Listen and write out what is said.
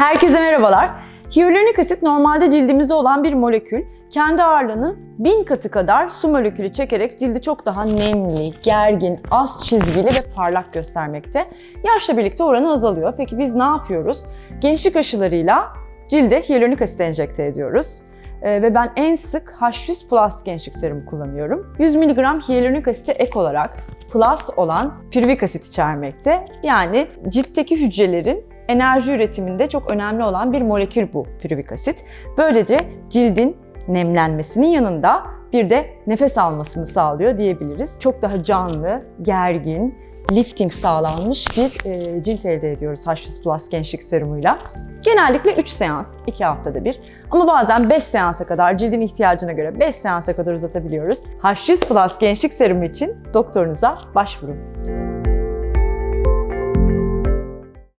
Herkese merhabalar. Hyaluronik asit normalde cildimizde olan bir molekül. Kendi ağırlığının bin katı kadar su molekülü çekerek cildi çok daha nemli, gergin, az çizgili ve parlak göstermekte. Yaşla birlikte oranı azalıyor. Peki biz ne yapıyoruz? Gençlik aşılarıyla cilde hyaluronik asit enjekte ediyoruz. Ee, ve ben en sık H100 Plus gençlik serumu kullanıyorum. 100 mg hyaluronik asite ek olarak Plus olan pürvik asit içermekte. Yani ciltteki hücrelerin enerji üretiminde çok önemli olan bir molekül bu pürvik asit. Böylece cildin nemlenmesinin yanında bir de nefes almasını sağlıyor diyebiliriz. Çok daha canlı, gergin, lifting sağlanmış bir e, cilt elde ediyoruz H100 Plus gençlik serumuyla. Genellikle 3 seans, 2 haftada bir. Ama bazen 5 seansa kadar cildin ihtiyacına göre 5 seansa kadar uzatabiliyoruz. H100 Plus gençlik serumu için doktorunuza başvurun.